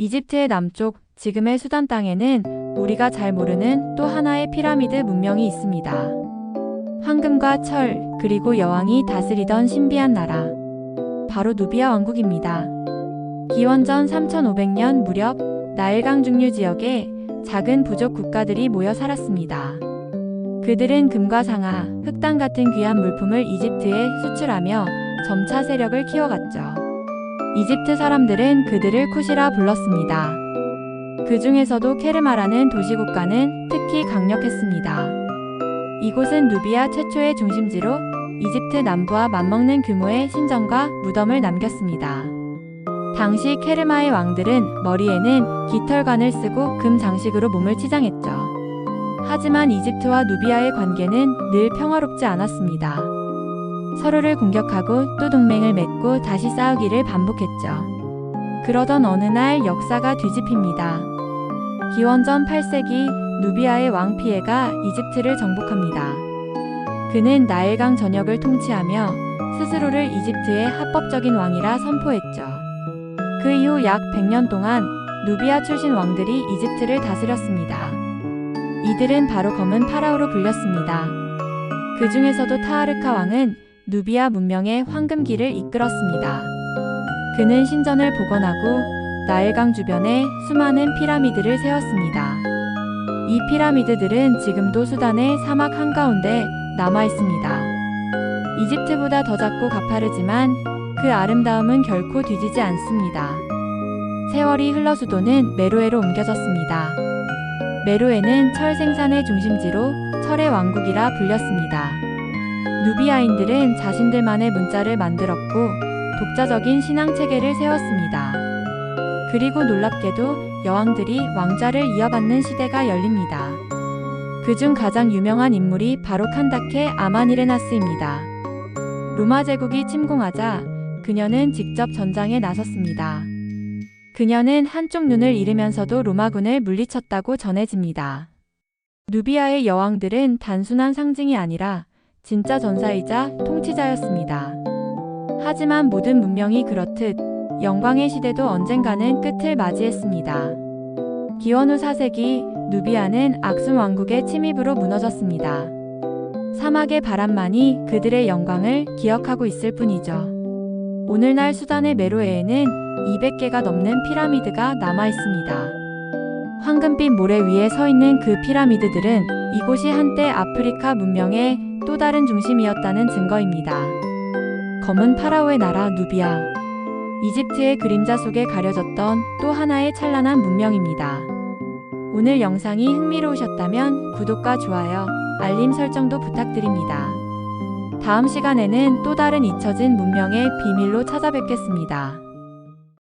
이집트의 남쪽, 지금의 수단 땅에는 우리가 잘 모르는 또 하나의 피라미드 문명이 있습니다. 황금과 철, 그리고 여왕이 다스리던 신비한 나라. 바로 누비아 왕국입니다. 기원전 3500년 무렵 나일강 중류 지역에 작은 부족 국가들이 모여 살았습니다. 그들은 금과 상아, 흑당 같은 귀한 물품을 이집트에 수출하며 점차 세력을 키워갔죠. 이집트 사람들은 그들을 쿠시라 불렀습니다. 그 중에서도 케르마라는 도시국가는 특히 강력했습니다. 이곳은 누비아 최초의 중심지로 이집트 남부와 맞먹는 규모의 신전과 무덤을 남겼습니다. 당시 케르마의 왕들은 머리에는 깃털관을 쓰고 금 장식으로 몸을 치장했죠. 하지만 이집트와 누비아의 관계는 늘 평화롭지 않았습니다. 서로를 공격하고 또 동맹을 맺고 다시 싸우기를 반복했죠. 그러던 어느 날 역사가 뒤집힙니다. 기원전 8세기 누비아의 왕 피에가 이집트를 정복합니다. 그는 나일강 전역을 통치하며 스스로를 이집트의 합법적인 왕이라 선포했죠. 그 이후 약 100년 동안 누비아 출신 왕들이 이집트를 다스렸습니다. 이들은 바로 검은 파라오로 불렸습니다. 그 중에서도 타하르카 왕은 누비아 문명의 황금기를 이끌었습니다. 그는 신전을 복원하고 나일강 주변에 수많은 피라미드를 세웠습니다. 이 피라미드들은 지금도 수단의 사막 한가운데 남아 있습니다. 이집트보다 더 작고 가파르지만 그 아름다움은 결코 뒤지지 않습니다. 세월이 흘러 수도는 메로에로 옮겨졌습니다. 메로에는 철 생산의 중심지로 철의 왕국이라 불렸습니다. 누비아인들은 자신들만의 문자를 만들었고 독자적인 신앙 체계를 세웠습니다. 그리고 놀랍게도 여왕들이 왕좌를 이어받는 시대가 열립니다. 그중 가장 유명한 인물이 바로 칸다케 아마니레나스입니다. 로마 제국이 침공하자 그녀는 직접 전장에 나섰습니다. 그녀는 한쪽 눈을 잃으면서도 로마군을 물리쳤다고 전해집니다. 누비아의 여왕들은 단순한 상징이 아니라 진짜 전사이자 통치자였습니다. 하지만 모든 문명이 그렇듯 영광의 시대도 언젠가는 끝을 맞이했습니다. 기원 후 4세기 누비아는 악순 왕국의 침입으로 무너졌습니다. 사막의 바람만이 그들의 영광을 기억하고 있을 뿐이죠. 오늘날 수단의 메로에에는 200개가 넘는 피라미드가 남아 있습니다. 황금빛 모래 위에 서 있는 그 피라미드들은 이곳이 한때 아프리카 문명의 또 다른 중심이었다는 증거입니다. 검은 파라오의 나라 누비아. 이집트의 그림자 속에 가려졌던 또 하나의 찬란한 문명입니다. 오늘 영상이 흥미로우셨다면 구독과 좋아요, 알림 설정도 부탁드립니다. 다음 시간에는 또 다른 잊혀진 문명의 비밀로 찾아뵙겠습니다.